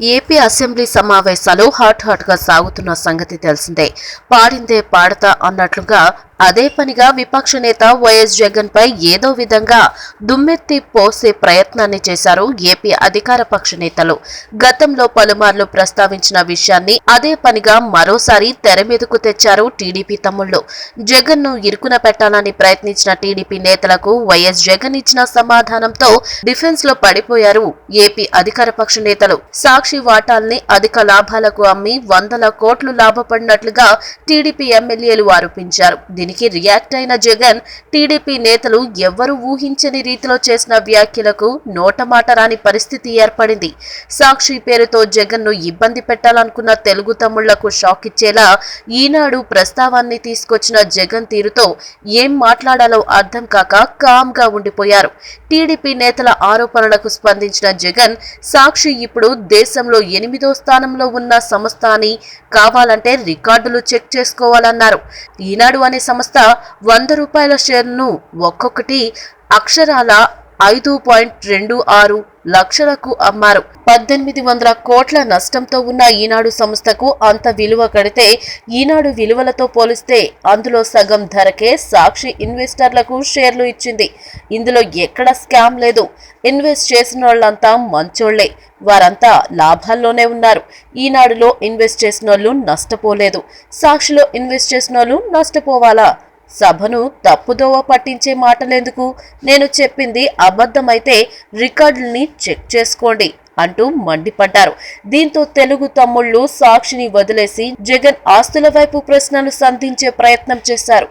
AP assembly సమావేశాలు hot హాట్గా సాగుతున్న సంగతి తెలిసిందే. పాడిందే పాడతా అన్నట్లుగా అదే పనిగా విపక్ష నేత వైఎస్ జగన్ పై ఏదో విధంగా దుమ్మెత్తి పోసే ప్రయత్నాన్ని చేశారు ఏపీ అధికార పక్ష నేతలు. గతంలో పలుమార్లు ప్రస్తావించిన విషయాన్ని అదే పనిగా మరోసారి తెర మీదకు తెచ్చారు టీడీపీ తమ్ముళ్ళు జగన్ను ఇరుకున పెట్టాలని ప్రయత్నించిన టీడీపీ నేతలకు వైఎస్ జగన్ ఇచ్చిన సమాధానంతో డిఫెన్స్లో పడిపోయారు ఏపీ అధికార పక్ష నేతలు. సాక్షి వాటాల్ని అధిక లాభాలకు అమ్మి వందల కోట్లు లాభపడినట్లుగా టీడీపీ ఎమ్మెల్యేలు ఆరోపించారు. దీనికి రియాక్ట్ అయిన జగన్ టీడీపీ నేతలు ఎవ్వరూ ఊహించని రీతిలో చేసిన వ్యాఖ్యలకు నోటమాట రాని పరిస్థితి ఏర్పడింది. సాక్షి పేరుతో జగన్ను ఇబ్బంది పెట్టాలనుకున్న తెలుగు తమ్ముళ్ళకు షాక్ ఇచ్చేలా ఈనాడు ప్రస్తావాన్ని తీసుకొచ్చిన జగన్ తీరుతో ఏం మాట్లాడాలో అర్థం కాక కామ్గా ఉండిపోయారు. టీడీపీ నేతల ఆరోపణలకు స్పందించిన జగన్ సాక్షి ఇప్పుడు దేశంలో ఎనిమిదో స్థానంలో ఉన్న సంస్థ అని కావాలంటే రికార్డులు చెక్ చేసుకోవాలన్నారు. ఈనాడు అనే సంస్థ వంద రూపాయల షేర్ను ఒక్కొక్కటి అక్షరాల ఐదు పాయింట్ రెండు ఆరు లక్షలకు అమ్మారు. పద్దెనిమిది వందల కోట్ల నష్టంతో ఉన్న ఈనాడు సంస్థకు అంత విలువ కడితే ఈనాడు విలువలతో పోలిస్తే అందులో సగం ధరకే సాక్షి ఇన్వెస్టర్లకు షేర్లు ఇచ్చింది. ఇందులో ఎక్కడ స్కామ్ లేదు. ఇన్వెస్ట్ చేసిన వాళ్ళంతా మంచోళ్ళే. వారంతా లాభాల్లోనే ఉన్నారు. ఈనాడులో ఇన్వెస్ట్ చేసిన వాళ్ళు నష్టపోలేదు. సాక్షిలో ఇన్వెస్ట్ చేసిన వాళ్ళు నష్టపోవాలా? సభను తప్పుదోవ పట్టించే మాటలెందుకు? నేను చెప్పింది అబద్ధమైతే రికార్డుల్ని చెక్ చేసుకోండి అంటూ మండిపడ్డారు. దీంతో తెలుగు తమ్ముళ్ళు సాక్షిని వదిలేసి జగన్ ఆస్తుల వైపు ప్రశ్నలు సంధించే ప్రయత్నం చేశారు.